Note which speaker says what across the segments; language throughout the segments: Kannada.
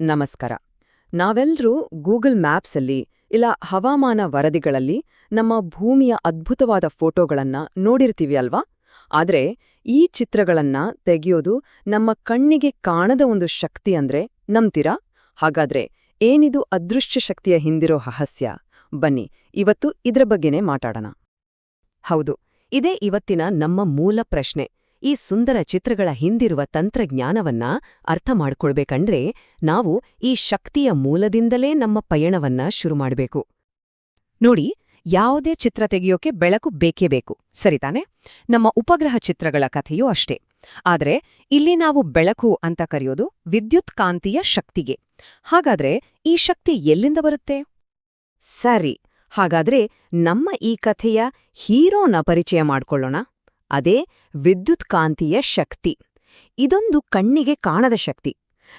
Speaker 1: ನಮಸ್ಕಾರ. ನಾವೆಲ್ಲರೂ ಗೂಗಲ್ ಮ್ಯಾಪ್ಸಲ್ಲಿ ಇಲ್ಲ ಹವಾಮಾನ ವರದಿಗಳಲ್ಲಿ ನಮ್ಮ ಭೂಮಿಯ ಅದ್ಭುತವಾದ ಫೋಟೋಗಳನ್ನ ನೋಡಿರ್ತೀವಿ ಅಲ್ವಾ? ಆದರೆ ಈ ಚಿತ್ರಗಳನ್ನ ತೆಗೆಯೋದು ನಮ್ಮ ಕಣ್ಣಿಗೆ ಕಾಣದ ಒಂದು ಶಕ್ತಿ ಅಂದ್ರೆ ನಂಬ್ತೀರಾ? ಹಾಗಾದ್ರೆ ಏನಿದು ಅದೃಶ್ಯ ಶಕ್ತಿಯ ಹಿಂದಿರೋ ರಹಸ್ಯ? ಬನ್ನಿ, ಇವತ್ತು ಇದ್ರ ಬಗ್ಗೆನೇ ಮಾತಾಡೋಣ. ಹೌದು, ಇದೇ ಇವತ್ತಿನ ನಮ್ಮ ಮೂಲ ಪ್ರಶ್ನೆ. ಈ ಸುಂದರ ಚಿತ್ರಗಳ ಹಿಂದಿರುವ ತಂತ್ರಜ್ಞಾನವನ್ನ ಅರ್ಥ ಮಾಡ್ಕೊಳ್ಬೇಕಂದ್ರೆ ನಾವು ಈ ಶಕ್ತಿಯ ಮೂಲದಿಂದಲೇ ನಮ್ಮ ಪಯಣವನ್ನ ಶುರು ಮಾಡಬೇಕು. ನೋಡಿ, ಯಾವುದೇ ಚಿತ್ರ ತೆಗೆಯೋಕೆ ಬೆಳಕು ಬೇಕೇ ಬೇಕು ಸರಿತಾನೆ ನಮ್ಮ ಉಪಗ್ರಹ ಚಿತ್ರಗಳ ಕಥೆಯೂ ಅಷ್ಟೇ. ಆದರೆ, ಇಲ್ಲಿ ನಾವು ಬೆಳಕು ಅಂತ ಕರೆಯೋದು ವಿದ್ಯುತ್ ಕಾಂತೀಯ ಶಕ್ತಿಗೆ. ಹಾಗಾದ್ರೆ ಈ ಶಕ್ತಿ ಎಲ್ಲಿಂದ ಬರುತ್ತೆ? ಸರಿ, ಹಾಗಾದ್ರೆ ನಮ್ಮ ಈ ಕಥೆಯ ಹೀರೋನ ಪರಿಚಯ ಮಾಡ್ಕೊಳ್ಳೋಣ. ಅದೇ ವಿದ್ಯುತ್ ಕಾಂತೀಯ ಶಕ್ತಿ. ಇದೊಂದು ಕಣ್ಣಿಗೆ ಕಾಣದ ಶಕ್ತಿ.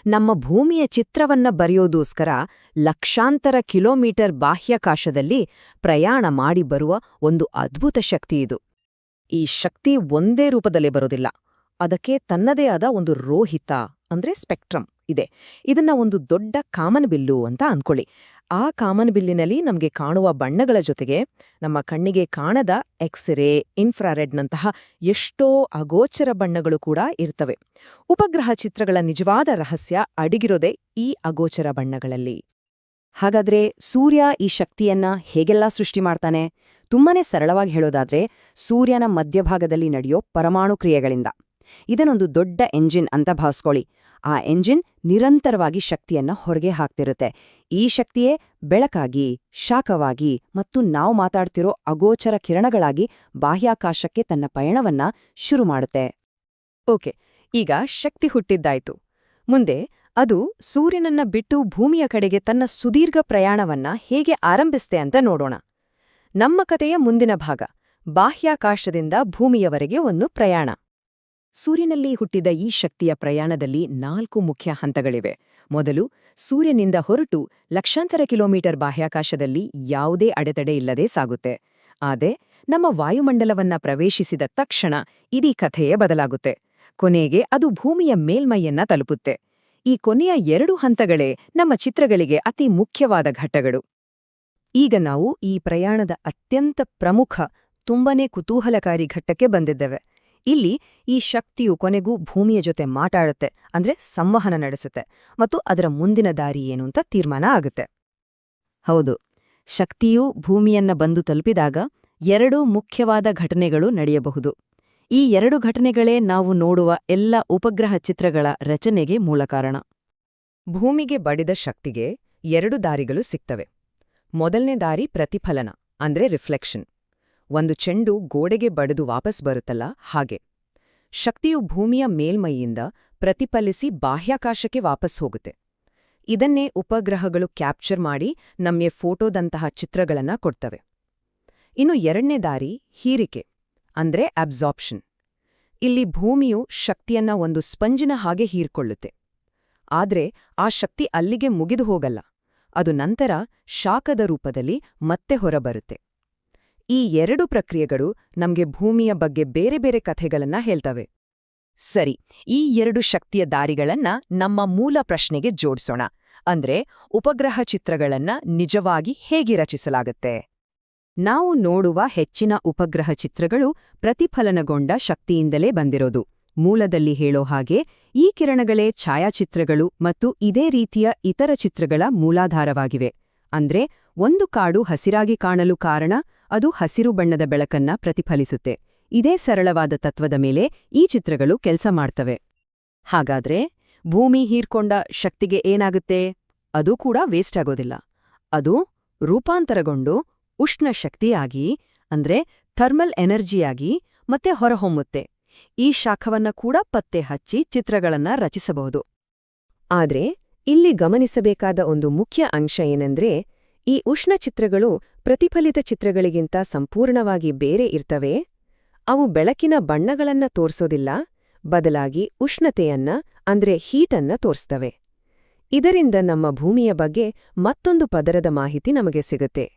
Speaker 1: ನಮ್ಮ ಭೂಮಿಯ ಚಿತ್ರವನ್ನ ಬರೆಯೋದೋಸ್ಕರ ಲಕ್ಷಾಂತರ ಕಿಲೋಮೀಟರ್ ಬಾಹ್ಯಾಕಾಶದಲ್ಲಿ ಪ್ರಯಾಣ ಮಾಡಿ ಬರುವ ಒಂದು ಅದ್ಭುತ ಶಕ್ತಿ ಇದು. ಈ ಶಕ್ತಿ ಒಂದೇ ರೂಪದಲ್ಲಿ ಬರೋದಿಲ್ಲ. ಅದಕ್ಕೆ ತನ್ನದೇ ಆದ ಒಂದು ರೋಹಿತ ಅಂದ್ರೆ ಸ್ಪೆಕ್ಟ್ರಮ್ ಇದೆ. ಇದನ್ನ ಒಂದು ದೊಡ್ಡ ಕಾಮನ್ ಬಿಲ್ಲು ಅಂತ ಅನ್ಕೊಳ್ಳಿ. ಆ ಕಾಮನ್ ಬಿಲ್ಲಿನಲ್ಲಿ ನಮಗೆ ಕಾಣುವ ಬಣ್ಣಗಳ ಜೊತೆಗೆ ನಮ್ಮ ಕಣ್ಣಿಗೆ ಕಾಣದ ಎಕ್ಸ್ರೇ, ಇನ್ಫ್ರಾರೆಡ್ನಂತಹ ಎಷ್ಟೋ ಅಗೋಚರ ಬಣ್ಣಗಳು ಕೂಡ ಇರ್ತವೆ. ಉಪಗ್ರಹ ಚಿತ್ರಗಳ ನಿಜವಾದ ರಹಸ್ಯ ಅಡಿಗಿರೋದೇ ಈ ಅಗೋಚರ ಬಣ್ಣಗಳಲ್ಲಿ. ಹಾಗಾದ್ರೆ ಸೂರ್ಯ ಈ ಶಕ್ತಿಯನ್ನ ಹೇಗೆಲ್ಲ ಸೃಷ್ಟಿ ಮಾಡ್ತಾನೆ? ತುಂಬಾನೇ ಸರಳವಾಗಿ ಹೇಳೋದಾದ್ರೆ ಸೂರ್ಯನ ಮಧ್ಯಭಾಗದಲ್ಲಿ ನಡೆಯೋ ಪರಮಾಣು ಕ್ರಿಯೆಗಳಿಂದ. ಇದನ್ನೊಂದು ದೊಡ್ಡ ಎಂಜಿನ್ ಅಂತ ಭಾವಿಸ್ಕೊಳ್ಳಿ. ಆ ಎಂಜಿನ್ ನಿರಂತರವಾಗಿ ಶಕ್ತಿಯನ್ನ ಹೊರಗೆ ಹಾಕ್ತಿರುತ್ತೆ. ಈ ಶಕ್ತಿಯೇ ಬೆಳಕಾಗಿ, ಶಾಖವಾಗಿ ಮತ್ತು ನಾವು ಮಾತಾಡ್ತಿರೋ ಅಗೋಚರ ಕಿರಣಗಳಾಗಿ ಬಾಹ್ಯಾಕಾಶಕ್ಕೆ ತನ್ನ ಪಯಣವನ್ನ ಶುರು ಮಾಡುತ್ತೆ. ಓಕೆ, ಈಗ ಶಕ್ತಿ ಹುಟ್ಟಿದ್ದಾಯ್ತು. ಮುಂದೆ ಅದು ಸೂರ್ಯನನ್ನ ಬಿಟ್ಟು ಭೂಮಿಯ ಕಡೆಗೆ ತನ್ನ ಸುದೀರ್ಘ ಪ್ರಯಾಣವನ್ನ ಹೇಗೆ ಆರಂಭಿಸ್ತೆ ಅಂತ ನೋಡೋಣ. ನಮ್ಮ ಕಥೆಯ ಮುಂದಿನ ಭಾಗ, ಬಾಹ್ಯಾಕಾಶದಿಂದ ಭೂಮಿಯವರೆಗೆ ಒಂದು ಪ್ರಯಾಣ. ಸೂರ್ಯನಲ್ಲಿ ಹುಟ್ಟಿದ ಈ ಶಕ್ತಿಯ ಪ್ರಯಾಣದಲ್ಲಿ ನಾಲ್ಕು ಮುಖ್ಯ ಹಂತಗಳಿವೆ. ಮೊದಲು, ಸೂರ್ಯನಿಂದ ಹೊರಟು ಲಕ್ಷಾಂತರ ಕಿಲೋಮೀಟರ್ ಬಾಹ್ಯಾಕಾಶದಲ್ಲಿ ಯಾವುದೇ ಅಡೆತಡೆ ಇಲ್ಲದೆ ಸಾಗುತ್ತೆ. ಆದರೆ, ನಮ್ಮ ವಾಯುಮಂಡಲವನ್ನ ಪ್ರವೇಶಿಸಿದ ತಕ್ಷಣ ಇಡೀ ಕಥೆಯೇ ಬದಲಾಗುತ್ತೆ. ಕೊನೆಗೆ ಅದು ಭೂಮಿಯ ಮೇಲ್ಮೈಯನ್ನ ತಲುಪುತ್ತೆ. ಈ ಕೊನೆಯ ಎರಡು ಹಂತಗಳೇ ನಮ್ಮ ಚಿತ್ರಗಳಿಗೆ ಅತಿ ಮುಖ್ಯವಾದ ಘಟ್ಟಗಳು. ಈಗ ನಾವು ಈ ಪ್ರಯಾಣದ ಅತ್ಯಂತ ಪ್ರಮುಖ, ತುಂಬನೇ ಕುತೂಹಲಕಾರಿ ಘಟ್ಟಕ್ಕೆ ಬಂದಿದ್ದೇವೆ. ಇಲ್ಲಿ ಈ ಶಕ್ತಿಯು ಕೊನೆಗೂ ಭೂಮಿಯ ಜೊತೆ ಮಾತಾಡುತ್ತೆ, ಅಂದ್ರೆ ಸಂವಹನ ನಡೆಸುತ್ತೆ ಮತ್ತು ಅದರ ಮುಂದಿನ ದಾರಿ ಏನು ಅಂತ ತೀರ್ಮಾನ ಆಗುತ್ತೆ. ಹೌದು, ಶಕ್ತಿಯು ಭೂಮಿಯನ್ನ ಬಂದು ತಲುಪಿದಾಗ ಎರಡು ಮುಖ್ಯವಾದ ಘಟನೆಗಳು ನಡೆಯಬಹುದು. ಈ ಎರಡು ಘಟನೆಗಳೇ ನಾವು ನೋಡುವ ಎಲ್ಲ ಉಪಗ್ರಹ ಚಿತ್ರಗಳ ರಚನೆಗೆ ಮೂಲ ಕಾರಣ. ಭೂಮಿಗೆ ಬಡಿದ ಶಕ್ತಿಗೆ ಎರಡು ದಾರಿಗಳು ಸಿಗ್ತವೆ. ಮೊದಲನೇ ದಾರಿ ಪ್ರತಿಫಲನ, ಅಂದ್ರೆ ರಿಫ್ಲೆಕ್ಷನ್. ಒಂದು ಚೆಂಡು ಗೋಡೆಗೆ ಬಡಿದು ವಾಪಸ್ ಬರುತ್ತಲ್ಲ? ಹಾಗೆ. ಶಕ್ತಿಯು ಭೂಮಿಯ ಮೇಲ್ಮೈಯಿಂದ ಪ್ರತಿಫಲಿಸಿ ಬಾಹ್ಯಾಕಾಶಕ್ಕೆ ವಾಪಸ್ ಹೋಗುತ್ತೆ. ಇದನ್ನೇ ಉಪಗ್ರಹಗಳು ಕ್ಯಾಪ್ಚರ್ ಮಾಡಿ ನಮಗೆ ಫೋಟೋದಂತಹ ಚಿತ್ರಗಳನ್ನ ಕೊಡ್ತವೆ. ಇನ್ನು ಎರಡನೇ ದಾರಿ ಹೀರಿಕೆ, ಅಂದ್ರೆ ಅಬ್ಸಾರ್ಪ್ಷನ್. ಇಲ್ಲಿ ಭೂಮಿಯು ಶಕ್ತಿಯನ್ನ ಒಂದು ಸ್ಪಂಜಿನ ಹಾಗೆ ಹೀರ್ಕೊಳ್ಳುತ್ತೆ. ಆದರೆ ಆ ಶಕ್ತಿ ಅಲ್ಲಿಗೆ ಮುಗಿದು ಹೋಗಲ್ಲ. ಅದು ನಂತರ ಶಾಖದ ರೂಪದಲ್ಲಿ ಮತ್ತೆ ಹೊರಬರುತ್ತೆ. ಈ ಎರಡು ಪ್ರಕ್ರಿಯೆಗಳು ನಮ್ಗೆ ಭೂಮಿಯ ಬಗ್ಗೆ ಬೇರೆ ಬೇರೆ ಕಥೆಗಳನ್ನ ಹೇಳ್ತವೆ. ಸರಿ, ಈ ಎರಡು ಶಕ್ತಿಯ ದಾರಿಗಳನ್ನ ನಮ್ಮ ಮೂಲ ಪ್ರಶ್ನೆಗೆ ಜೋಡಿಸೋಣ. ಅಂದ್ರೆ ಉಪಗ್ರಹ ಚಿತ್ರಗಳನ್ನ ನಿಜವಾಗಿ ಹೇಗೆ ರಚಿಸಲಾಗುತ್ತೆ? ನಾವು ನೋಡುವ ಹೆಚ್ಚಿನ ಉಪಗ್ರಹ ಚಿತ್ರಗಳು ಪ್ರತಿಫಲನಗೊಂಡ ಶಕ್ತಿಯಿಂದಲೇ ಬಂದಿರೋದು. ಮೂಲದಲ್ಲಿ ಹೇಳೋ ಹಾಗೆ ಈ ಕಿರಣಗಳೇ ಛಾಯಾಚಿತ್ರಗಳು ಮತ್ತು ಇದೇ ರೀತಿಯ ಇತರ ಚಿತ್ರಗಳ ಮೂಲಾಧಾರವಾಗಿವೆ. ಅಂದ್ರೆ ಒಂದು ಕಾಡು ಹಸಿರಾಗಿ ಕಾಣಲು ಕಾರಣ ಅದು ಹಸಿರು ಬಣ್ಣದ ಬೆಳಕನ್ನ ಪ್ರತಿಫಲಿಸುತ್ತೆ. ಇದೇ ಸರಳವಾದ ತತ್ವದ ಮೇಲೆ ಈ ಚಿತ್ರಗಳು ಕೆಲಸ ಮಾಡ್ತವೆ. ಹಾಗಾದ್ರೆ ಭೂಮಿ ಹೀರ್ಕೊಂಡ ಶಕ್ತಿಗೆ ಏನಾಗುತ್ತೆ? ಅದು ಕೂಡ ವೇಸ್ಟ್ ಆಗೋದಿಲ್ಲ. ಅದು ರೂಪಾಂತರಗೊಂಡು ಉಷ್ಣ ಶಕ್ತಿಯಾಗಿ, ಅಂದ್ರೆ ಥರ್ಮಲ್ ಎನರ್ಜಿಯಾಗಿ ಮತ್ತೆ ಹೊರಹೊಮ್ಮುತ್ತೆ. ಈ ಶಾಖವನ್ನ ಕೂಡ ಪತ್ತೆ ಹಚ್ಚಿ ಚಿತ್ರಗಳನ್ನ ರಚಿಸಬಹುದು. ಆದ್ರೆ ಇಲ್ಲಿ ಗಮನಿಸಬೇಕಾದ ಒಂದು ಮುಖ್ಯ ಅಂಶ ಏನೆಂದ್ರೆ ಈ ಉಷ್ಣ ಚಿತ್ರಗಳು ಪ್ರತಿಫಲಿತ ಚಿತ್ರಗಳಿಗಿಂತ ಸಂಪೂರ್ಣವಾಗಿ ಬೇರೆ ಇರ್ತವೆ. ಅವು ಬೆಳಕಿನ ಬಣ್ಣಗಳನ್ನ ತೋರ್ಸೋದಿಲ್ಲ, ಬದಲಾಗಿ ಉಷ್ಣತೆಯನ್ನ, ಅಂದ್ರೆ ಹೀಟನ್ನ ತೋರ್ಸ್ತವೆ. ಇದರಿಂದ ನಮ್ಮ ಭೂಮಿಯ ಬಗ್ಗೆ ಮತ್ತೊಂದು ಪದರದ ಮಾಹಿತಿ ನಮಗೆ ಸಿಗುತ್ತೆ.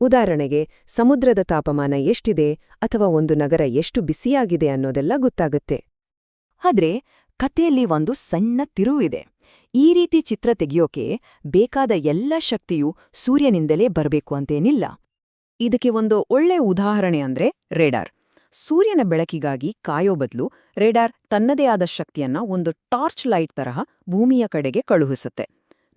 Speaker 1: ಉದಾಹರಣೆಗೆ, ಸಮುದ್ರದ ತಾಪಮಾನ ಎಷ್ಟಿದೆ ಅಥವಾ ಒಂದು ನಗರ ಎಷ್ಟು ಬಿಸಿಯಾಗಿದೆ ಅನ್ನೋದೆಲ್ಲ ಗೊತ್ತಾಗುತ್ತೆ. ಆದ್ರೆ, ಕಥೆಯಲ್ಲಿ ಒಂದು ಸಣ್ಣ ತಿರುವಿದೆ. ಈ ರೀತಿ ಚಿತ್ರ ತೆಗೆಯೋಕೆ ಬೇಕಾದ ಎಲ್ಲ ಶಕ್ತಿಯೂ ಸೂರ್ಯನಿಂದಲೇ ಬರಬೇಕು ಅಂತೇನಿಲ್ಲ. ಇದಕ್ಕೆ ಒಂದು ಒಳ್ಳೆ ಉದಾಹರಣೆ ಅಂದ್ರೆ ರೇಡಾರ್. ಸೂರ್ಯನ ಬೆಳಕಿಗಾಗಿ ಕಾಯೋ ಬದಲು ರೇಡಾರ್ ತನ್ನದೇ ಆದ ಶಕ್ತಿಯನ್ನ ಒಂದು ಟಾರ್ಚ್ ಲೈಟ್ ತರಹ ಭೂಮಿಯ ಕಡೆಗೆ ಕಳುಹಿಸುತ್ತೆ.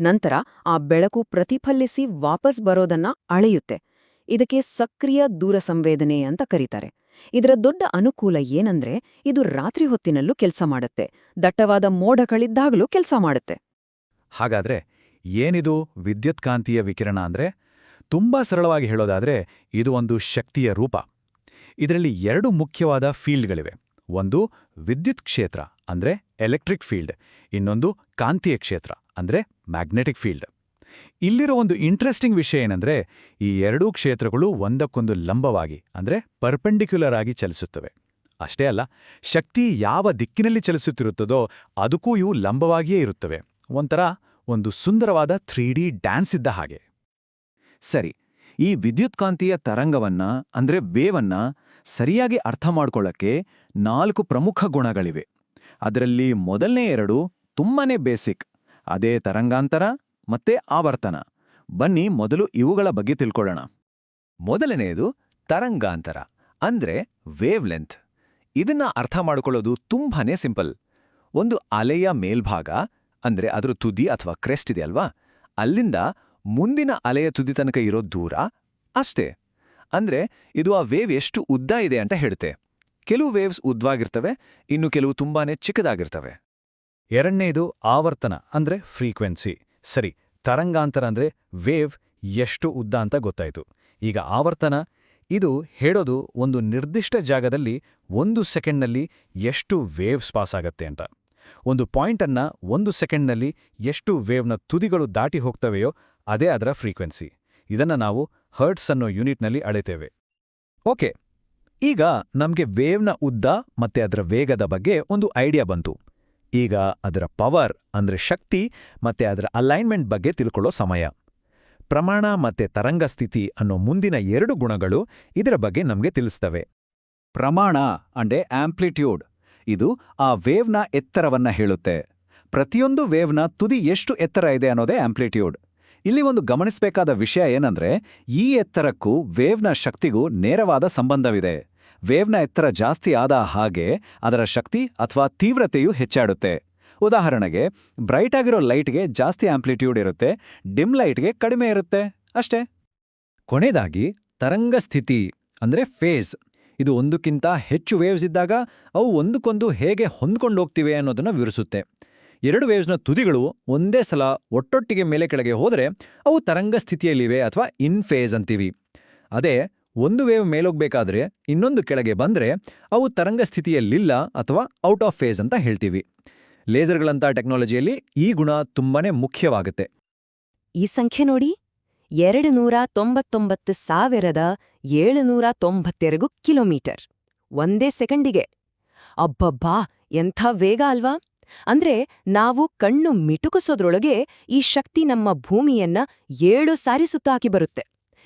Speaker 1: ನಂತರ ಆ ಬೆಳಕು ಪ್ರತಿಫಲಿಸಿ ವಾಪಸ್ ಬರೋದನ್ನ ಅಳೆಯುತ್ತೆ. ಇದಕ್ಕೆ ಸಕ್ರಿಯ ದೂರ ಸಂವೇದನೆ ಅಂತ ಕರೀತಾರೆ. ಇದರ ದೊಡ್ಡ ಅನುಕೂಲ ಏನಂದ್ರೆ ಇದು ರಾತ್ರಿ ಹೊತ್ತಿನಲ್ಲೂ ಕೆಲಸ ಮಾಡುತ್ತೆ. ದಟ್ಟವಾದ ಮೋಡಗಳಿದ್ದಾಗಲೂ ಕೆಲಸ ಮಾಡುತ್ತೆ.
Speaker 2: ಹಾಗಾದ್ರೆ ಏನಿದು ವಿದ್ಯುತ್ಕಾಂತೀಯ ವಿಕಿರಣ ಅಂದ್ರೆ ತುಂಬಾ ಸರಳವಾಗಿ ಹೇಳೋದಾದ್ರೆ ಇದು ಒಂದು ಶಕ್ತಿಯ ರೂಪ. ಇದರಲ್ಲಿ ಎರಡು ಮುಖ್ಯವಾದ ಫೀಲ್ಡ್ಗಳಿವೆ. ಒಂದು ವಿದ್ಯುತ್ ಕ್ಷೇತ್ರ ಅಂದ್ರೆ ಎಲೆಕ್ಟ್ರಿಕ್ ಫೀಲ್ಡ್, ಇನ್ನೊಂದು ಕಾಂತೀಯ ಕ್ಷೇತ್ರ ಅಂದ್ರೆ ಮ್ಯಾಗ್ನೆಟಿಕ್ ಫೀಲ್ಡ್. ಇಲ್ಲಿರೋ ಒಂದು ಇಂಟ್ರೆಸ್ಟಿಂಗ್ ವಿಷಯ ಏನಂದ್ರೆ ಈ ಎರಡೂ ಕ್ಷೇತ್ರಗಳು ಒಂದಕ್ಕೊಂದು ಲಂಬವಾಗಿ ಅಂದ್ರೆ ಪರ್ಪೆಂಡಿಕ್ಯುಲರ್ ಆಗಿ ಚಲಿಸುತ್ತವೆ. ಅಷ್ಟೇ ಅಲ್ಲ, ಶಕ್ತಿ ಯಾವ ದಿಕ್ಕಿನಲ್ಲಿ ಚಲಿಸುತ್ತಿರುತ್ತದೋ ಅದಕ್ಕೂ ಇವು ಲಂಬವಾಗಿಯೇ ಇರುತ್ತವೆ. ಒಂಥರ ಒಂದು ಸುಂದರವಾದ ತ್ರೀ ಡಿ ಡ್ಯಾನ್ಸ್ ಇದ್ದ ಹಾಗೆ.
Speaker 3: ಸರಿ, ಈ ವಿದ್ಯುತ್ಕಾಂತೀಯ ತರಂಗವನ್ನ, ಅಂದ್ರೆ ವೇವನ್ನ, ಸರಿಯಾಗಿ ಅರ್ಥ ಮಾಡ್ಕೊಳ್ಳಕ್ಕೆ ನಾಲ್ಕು ಪ್ರಮುಖ ಗುಣಗಳಿವೆ. ಅದರಲ್ಲಿ ಮೊದಲನೇ ಎರಡು ತುಂಬಾನೇ ಬೇಸಿಕ್, ಅದೇ ತರಂಗಾಂತರ ಮತ್ತೆ ಆವರ್ತನ. ಬನ್ನಿ ಮೊದಲು ಇವುಗಳ ಬಗ್ಗೆ ತಿಳ್ಕೊಳ್ಳೋಣ. ಮೊದಲನೆಯದು ತರಂಗಾಂತರ, ಅಂದ್ರೆ ವೇವ್ ಲೆಂತ್ ಇದನ್ನ ಅರ್ಥ ಮಾಡಿಕೊಳ್ಳೋದು ತುಂಬಾನೇ ಸಿಂಪಲ್. ಒಂದು ಅಲೆಯ ಮೇಲ್ಭಾಗ ಅಂದ್ರೆ ಅದರ ತುದಿ ಅಥವಾ ಕ್ರೆಸ್ಟ್ ಇದೆ ಅಲ್ವಾ? ಅಲ್ಲಿಂದ ಮುಂದಿನ ಅಲೆಯ ತುದಿ ತನಕ ಇರೋ ದೂರ ಅಷ್ಟೇ. ಅಂದ್ರೆ ಇದು ಆ ವೇವ್ ಎಷ್ಟು ಉದ್ದ ಇದೆ ಅಂತ ಹೇಳುತ್ತೆ. ಕೆಲವು ವೇವ್ಸ್ ಉದ್ದವಾಗಿರ್ತವೆ ಇನ್ನು ಕೆಲವು ತುಂಬಾನೇ ಚಿಕ್ಕದಾಗಿರ್ತವೆ.
Speaker 2: ಎರಡನೇದು ಆವರ್ತನ ಅಂದ್ರೆ ಫ್ರೀಕ್ವೆನ್ಸಿ ಸರಿ, ತರಂಗಾಂತರ ಅಂದ್ರೆ ವೇವ್ ಎಷ್ಟು ಉದ್ದ ಅಂತ ಗೊತ್ತಾಯಿತು. ಈಗ ಆವರ್ತನ, ಇದು ಹೇಳೋದು ಒಂದು ನಿರ್ದಿಷ್ಟ ಜಾಗದಲ್ಲಿ ಒಂದು ಸೆಕೆಂಡ್ನಲ್ಲಿ ಎಷ್ಟು ವೇವ್ಸ್ ಪಾಸ್ ಆಗತ್ತೆ ಅಂತ. ಒಂದು ಪಾಯಿಂಟನ್ನು ಒಂದು ಸೆಕೆಂಡ್ನಲ್ಲಿ ಎಷ್ಟು ವೇವ್ನ ತುದಿಗಳು ದಾಟಿ ಹೋಗ್ತವೆಯೋ ಅದೇ ಅದರ ಫ್ರೀಕ್ವೆನ್ಸಿ. ಇದನ್ನ ನಾವು ಹರ್ಟ್ಸ್ ಅನ್ನೋ ಯೂನಿಟ್ನಲ್ಲಿ ಅಳೆತೇವೆ. ಓಕೆ, ಈಗ ನಮಗೆ ವೇವ್ನ ಉದ್ದ ಮತ್ತೆ ಅದರ ವೇಗದ ಬಗ್ಗೆ ಒಂದು ಐಡಿಯಾ ಬಂತು. ಈಗ ಅದರ ಪವರ್ ಅಂದ್ರೆ ಶಕ್ತಿ ಮತ್ತೆ ಅದರ ಅಲೈನ್ಮೆಂಟ್ ಬಗ್ಗೆ ತಿಳ್ಕೊಳ್ಳೋ ಸಮಯ. ಪ್ರಮಾಣ ಮತ್ತೆ ತರಂಗ ಸ್ಥಿತಿ ಅನ್ನೋ ಮುಂದಿನ ಎರಡು ಗುಣಗಳು ಇದರ ಬಗ್ಗೆ ನಮಗೆ ತಿಳಿಸ್ತವೆ.
Speaker 3: ಪ್ರಮಾಣ ಅಂಡೆ ಆಂಪ್ಲಿಟ್ಯೂಡ್. ಇದು ಆ ವೇವ್ನ ಎತ್ತರವನ್ನ ಹೇಳುತ್ತೆ. ಪ್ರತಿಯೊಂದು ವೇವ್ನ ತುದಿ ಎಷ್ಟು ಎತ್ತರ ಇದೆ ಅನ್ನೋದೇ ಆಂಪ್ಲಿಟ್ಯೂಡ್. ಇಲ್ಲಿ ಒಂದು ಗಮನಿಸಬೇಕಾದ ವಿಷಯ ಏನಂದ್ರೆ, ಈ ಎತ್ತರಕ್ಕೂ ವೇವ್ನ ಶಕ್ತಿಗೂ ನೇರವಾದ ಸಂಬಂಧವಿದೆ. ವೇವ್ನ ಎತ್ತರ ಜಾಸ್ತಿ ಆದ ಹಾಗೆ ಅದರ ಶಕ್ತಿ ಅಥವಾ ತೀವ್ರತೆಯೂ ಹೆಚ್ಚಾಡುತ್ತೆ. ಉದಾಹರಣೆಗೆ, ಬ್ರೈಟ್ ಆಗಿರೋ ಲೈಟ್ಗೆ ಜಾಸ್ತಿ ಆಂಪ್ಲಿಟ್ಯೂಡ್ ಇರುತ್ತೆ, ಡಿಮ್ ಲೈಟ್ಗೆ ಕಡಿಮೆ ಇರುತ್ತೆ, ಅಷ್ಟೇ.
Speaker 2: ಕೊನೆಯದಾಗಿ ತರಂಗ ಸ್ಥಿತಿ, ಅಂದ್ರೆ ಫೇಸ್.
Speaker 3: ಇದು ಒಂದಕ್ಕಿಂತ ಹೆಚ್ಚು ವೇವ್ಸ್ ಇದ್ದಾಗ ಅವು ಒಂದಕ್ಕೊಂದು ಹೇಗೆ ಹೊಂದ್ಕೊಂಡೋಗ್ತಿವೆ ಅನ್ನೋದನ್ನ ವಿವರಿಸುತ್ತೆ. ಎರಡು ವೇವ್ಸ್ನ ತುದಿಗಳು ಒಂದೇ ಸಲ ಒಟ್ಟೊಟ್ಟಿಗೆ ಮೇಲೆ ಕೆಳಗೆ ಹೋದರೆ ಅವು ತರಂಗ ಸ್ಥಿತಿಯಲ್ಲಿವೆ ಅಥವಾ ಇನ್ ಫೇಸ್ ಅಂತೀವಿ. ಅದೇ ಒಂದು ವೇವ್ ಮೇಲೋಗ್ಬೇಕಾದ್ರೆ ಇನ್ನೊಂದು ಕೆಳಗೆ ಬಂದ್ರೆ ಅವು ತರಂಗ ಸ್ಥಿತಿಯಲ್ಲಿಲ್ಲ ಅಥವಾ ಔಟ್ ಆಫ್ ಫೇಸ್ ಅಂತ ಹೇಳ್ತೀವಿ. ಲೇಸರ್ಗಳಂಥ ಟೆಕ್ನಾಲಜಿಯಲ್ಲಿ ಈ ಗುಣ ತುಂಬಾನೇ ಮುಖ್ಯವಾಗುತ್ತೆ.
Speaker 1: ಈ ಸಂಖ್ಯೆ ನೋಡಿ. ಎರಡು ನೂರ ತೊಂಬತ್ತೊಂಬತ್ತು ಸಾವಿರದ ಏಳುನೂರ ತೊಂಬತ್ತೆರಡು ಕಿಲೋಮೀಟರ್. ಒಂದೇ ಸೆಕೆಂಡಿಗೆ. ಅಬ್ಬಬ್ಬಾ, ಎಂಥ ವೇಗ ಅಲ್ವಾ? ಅಂದ್ರೆ ನಾವು ಕಣ್ಣು ಮಿಟುಕಿಸೋದ್ರೊಳಗೆ ಈ ಶಕ್ತಿ ನಮ್ಮ ಭೂಮಿಯನ್ನ ಏಳು ಸಾರಿ ಸುತ್ತಾಕಿ ಬರುತ್ತೆ.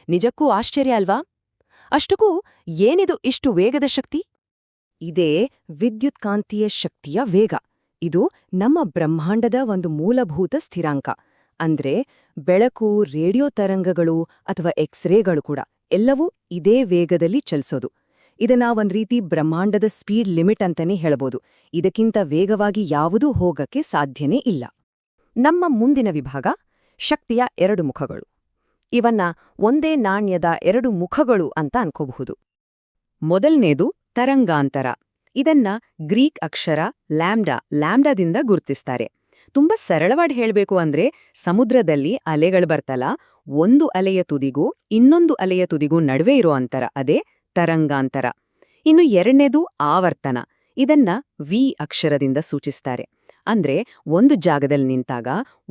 Speaker 1: ನಿಜಕ್ಕೂ ಆಶ್ಚರ್ಯ ಅಲ್ವಾ? ಅಷ್ಟಕ್ಕೂ ಏನಿದು ಇಷ್ಟು ವೇಗದ ಶಕ್ತಿ? ಇದೇ ವಿದ್ಯುತ್ಕಾಂತೀಯ ಶಕ್ತಿಯ ವೇಗ. ಇದು ನಮ್ಮ ಬ್ರಹ್ಮಾಂಡದ ಒಂದು ಮೂಲಭೂತ ಸ್ಥಿರಾಂಕ. ಅಂದ್ರೆ ಬೆಳಕು, ರೇಡಿಯೋ ತರಂಗಗಳು ಅಥವಾ ಎಕ್ಸ್ರೇಗಳು ಕೂಡ ಎಲ್ಲವೂ ಇದೇ ವೇಗದಲ್ಲಿ ಚಲಿಸೋದು. ಇದನ್ನ ಒಂದ್ ರೀತಿ ಬ್ರಹ್ಮಾಂಡದ ಸ್ಪೀಡ್ ಲಿಮಿಟ್ ಅಂತಾನೆ ಹೇಳಬಹುದು ಇದಕ್ಕಿಂತ ವೇಗವಾಗಿ ಯಾವುದೂ ಹೋಗಕ್ಕೆ ಸಾಧ್ಯನೇ ಇಲ್ಲ. ನಮ್ಮ ಮುಂದಿನ ವಿಭಾಗ ಶಕ್ತಿಯ ಎರಡು ಮುಖಗಳು. ಇವನ್ನ ಒಂದೇ ನಾಣ್ಯದ ಎರಡು ಮುಖಗಳು ಅಂತ ಅನ್ಕೋಬಹುದು. ಮೊದಲನೇದು ತರಂಗಾಂತರ. ಇದನ್ನ ಗ್ರೀಕ್ ಅಕ್ಷರ ಲ್ಯಾಂಬ್ಡಾ, ಲ್ಯಾಂಬ್ಡಾದಿಂದ ಗುರುತಿಸ್ತಾರೆ. ತುಂಬಾ ಸರಳವಾಗಿ ಹೇಳಬೇಕು ಅಂದ್ರೆ ಸಮುದ್ರದಲ್ಲಿ ಅಲೆಗಳು ಬರ್ತಲ್ಲ, ಒಂದು ಅಲೆಯ ತುದಿಗೂ ಇನ್ನೊಂದು ಅಲೆಯ ತುದಿಗೂ ನಡುವೆ ಇರೋ ಅಂತರ, ಅದೇ ತರಂಗಾಂತರ. ಇನ್ನು ಎರಡನೇದು ಆವರ್ತನ, ಇದನ್ನ ವಿ ಅಕ್ಷರದಿಂದ ಸೂಚಿಸ್ತಾರೆ. ಅಂದ್ರೆ ಒಂದು ಜಾಗದಲ್ಲಿ ನಿಂತಾಗ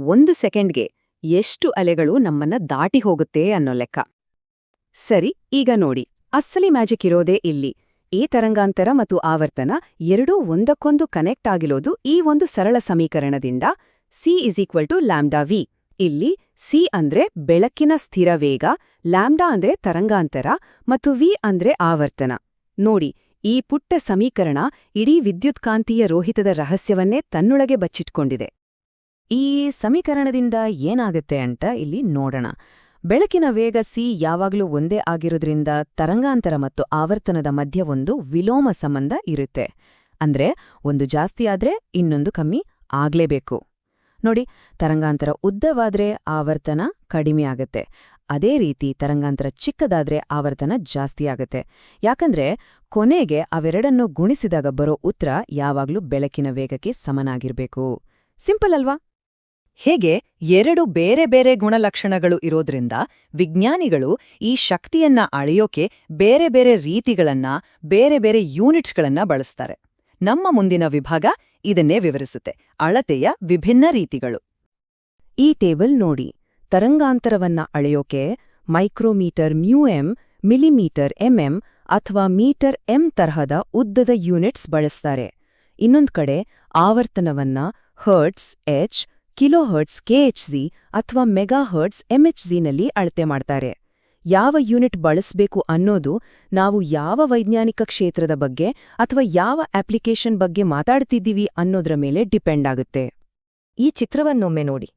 Speaker 1: ಒಂದು ಸೆಕೆಂಡ್ಗೆ ಎಷ್ಟು ಅಲೆಗಳು ನಮ್ಮನ್ನ ದಾಟಿ ಹೋಗುತ್ತೆ ಅನ್ನೋ ಲೆಕ್ಕ. ಸರಿ, ಈಗ ನೋಡಿ ಅಸಲಿ ಮ್ಯಾಜಿಕ್ ಇರೋದೇ ಇಲ್ಲಿ. ಈ ತರಂಗಾಂತರ ಮತ್ತು ಆವರ್ತನ ಎರಡೂ ಒಂದಕ್ಕೊಂದು ಕನೆಕ್ಟ್ ಆಗಿರೋದು ಈ ಒಂದು ಸರಳ ಸಮೀಕರಣದಿಂದ C is equal to lambda V ಇಲ್ಲಿ ಸಿ ಅಂದ್ರೆ ಬೆಳಕಿನ ಸ್ಥಿರ ವೇಗ ಲ್ಯಾಂಬ್ಡಾ ಅಂದ್ರೆ ತರಂಗಾಂತರ ಮತ್ತು ವಿ ಅಂದ್ರೆ ಆವರ್ತನ. ನೋಡಿ, ಈ ಪುಟ್ಟ ಸಮೀಕರಣ ಇಡೀ ವಿದ್ಯುತ್ಕಾಂತೀಯ ರೋಹಿತದ ರಹಸ್ಯವನ್ನೇ ತನ್ನೊಳಗೆ ಬಚ್ಚಿಟ್ಕೊಂಡಿದೆ. ಈ ಸಮೀಕರಣದಿಂದ ಏನಾಗುತ್ತೆ ಅಂತ ಇಲ್ಲಿ ನೋಡೋಣ. ಬೆಳಕಿನ ವೇಗ ಸಿ ಯಾವಾಗಲೂ ಒಂದೇ ಆಗಿರೋದ್ರಿಂದ ತರಂಗಾಂತರ ಮತ್ತು ಆವರ್ತನದ ಮಧ್ಯ ಒಂದು ವಿಲೋಮ ಸಂಬಂಧ ಇರುತ್ತೆ. ಅಂದ್ರೆ ಒಂದು ಜಾಸ್ತಿ ಆದ್ರೆ ಇನ್ನೊಂದು ಕಮ್ಮಿ ಆಗ್ಲೇಬೇಕು. ನೋಡಿ, ತರಂಗಾಂತರ ಉದ್ದವಾದ್ರೆ ಆವರ್ತನ ಕಡಿಮೆ ಆಗತ್ತೆ. ಅದೇ ರೀತಿ ತರಂಗಾಂತರ ಚಿಕ್ಕದಾದ್ರೆ ಆವರ್ತನ ಜಾಸ್ತಿ ಆಗತ್ತೆ. ಯಾಕಂದ್ರೆ ಕೊನೆಗೆ ಅವೆರಡನ್ನು ಗುಣಿಸಿದಾಗ ಬರೋ ಉತ್ತರ ಯಾವಾಗ್ಲೂ ಬೆಳಕಿನ ವೇಗಕ್ಕೆ ಸಮನಾಗಿರ್ಬೇಕು. ಸಿಂಪಲ್ ಅಲ್ವಾ? ಹೇಗೆ ಎರಡು ಬೇರೆ ಬೇರೆ ಗುಣಲಕ್ಷಣಗಳು ಇರೋದ್ರಿಂದ ವಿಜ್ಞಾನಿಗಳು ಈ ಶಕ್ತಿಯನ್ನ ಅಳೆಯೋಕೆ ಬೇರೆ ಬೇರೆ ರೀತಿಗಳನ್ನ, ಬೇರೆ ಬೇರೆ ಯೂನಿಟ್ಸ್ಗಳನ್ನ ಬಳಸ್ತಾರೆ. ನಮ್ಮ ಮುಂದಿನ ವಿಭಾಗ ಇದನ್ನೇ ವಿವರಿಸುತ್ತೆ. ಅಳತೆಯ ವಿಭಿನ್ನ ರೀತಿಗಳು. ಈ ಟೇಬಲ್ ನೋಡಿ. ತರಂಗಾಂತರವನ್ನ ಅಳೆಯೋಕೆ ಮೈಕ್ರೋಮೀಟರ್ ಮ್ಯೂಎಂ ಮಿಲಿಮೀಟರ್ ಎಂಎಂ ಅಥವಾ ಮೀಟರ್ ಎಂ ತರಹದ ಉದ್ದದ ಯೂನಿಟ್ಸ್ ಬಳಸ್ತಾರೆ. ಇನ್ನೊಂದ್ ಕಡೆ ಆವರ್ತನವನ್ನ ಹರ್ಟ್ಸ್ ಎಚ್ ಕಿಲೋಹರ್ಟ್ಸ್ ಕೆಎಚ್ಜಿ ಅಥವಾ ಮೆಗಾಹರ್ಟ್ಸ್ ಎಂಎಚ್ಜಿನಲ್ಲಿ ಅಳತೆ ಮಾಡ್ತಾರೆ. ಯಾವ ಯೂನಿಟ್ ಬಳಸಬೇಕು ಅನ್ನೋದು ನಾವು ಯಾವ ವೈಜ್ಞಾನಿಕ ಕ್ಷೇತ್ರದ ಬಗ್ಗೆ ಅಥವಾ ಯಾವ ಅಪ್ಲಿಕೇಶನ್ ಬಗ್ಗೆ ಮಾತಾಡ್ತಿದ್ದೀವಿ ಅನ್ನೋದ್ರ ಮೇಲೆ ಡಿಪೆಂಡ್ ಆಗುತ್ತೆ. ಈ ಚಿತ್ರವನ್ನೊಮ್ಮೆ ನೋಡಿ.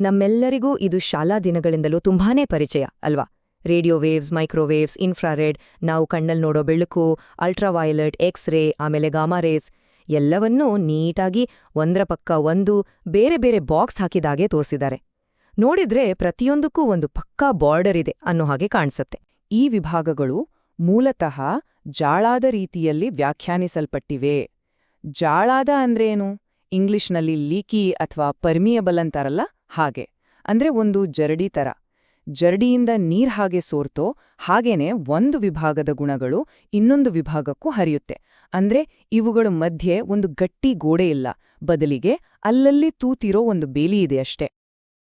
Speaker 1: ನಮ್ಮೆಲ್ಲರಿಗೂ ಇದು ಶಾಲಾ ದಿನಗಳಿಂದಲೂ ತುಂಬಾನೇ ಪರಿಚಯ, ಅಲ್ವಾ? ರೇಡಿಯೋ ವೇವ್ಸ್, ಮೈಕ್ರೋವೇವ್ಸ್, ಇನ್ಫ್ರಾರೆಡ್, ನಾವು ಕಣ್ಣಲ್ಲಿ ನೋಡೋ ಬೆಳಕು, ಅಲ್ಟ್ರಾವಯೊಲೆಟ್, ಎಕ್ಸ್-ರೇ, ಆಮೇಲೆ ಗಾಮಾ ರೇಸ್ ಎಲ್ಲವನ್ನೂ ನೀಟಾಗಿ ಒಂದರ ಪಕ್ಕ ಒಂದು, ಬೇರೆ ಬೇರೆ ಬಾಕ್ಸ್ ಹಾಕಿದಾಗೆ ತೋರಿಸಿದ್ದಾರೆ. ನೋಡಿದ್ರೆ ಪ್ರತಿಯೊಂದಕ್ಕೂ ಒಂದು ಪಕ್ಕಾ ಬಾರ್ಡರ್ ಇದೆ ಅನ್ನೋ ಹಾಗೆ ಕಾಣಿಸುತ್ತೆ. ಈ ವಿಭಾಗಗಳು ಮೂಲತಃ ಜಾಳಾದ ರೀತಿಯಲ್ಲಿ ವ್ಯಾಖ್ಯಾನಿಸಲ್ಪಟ್ಟಿವೆ. ಜಾಳಾದ ಅಂದ್ರೇನು? ಇಂಗ್ಲಿಷ್ನಲ್ಲಿ ಲೀಕಿ ಅಥವಾ ಪರ್ಮಿಯಬಲ್ ಅಂತಾರಲ್ಲ ಹಾಗೆ. ಅಂದ್ರೆ ಒಂದು ಜರಡಿ ತರ. ಜರಡಿಯಿಂದ ನೀರ್ ಹಾಗೆ ಸೋರ್ತೋ ಹಾಗೇನೆ ಒಂದು ವಿಭಾಗದ ಗುಣಗಳು ಇನ್ನೊಂದು ವಿಭಾಗಕ್ಕೂ ಹರಿಯುತ್ತೆ. ಅಂದ್ರೆ ಇವುಗಳ ಮಧ್ಯೆ ಒಂದು ಗಟ್ಟಿ ಗೋಡೆ ಇಲ್ಲ. ಬದಲಿಗೆ ಅಲ್ಲಲ್ಲಿ ತೂತಿರೋ ಒಂದು ಬೇಲಿ ಇದೆ ಅಷ್ಟೆ.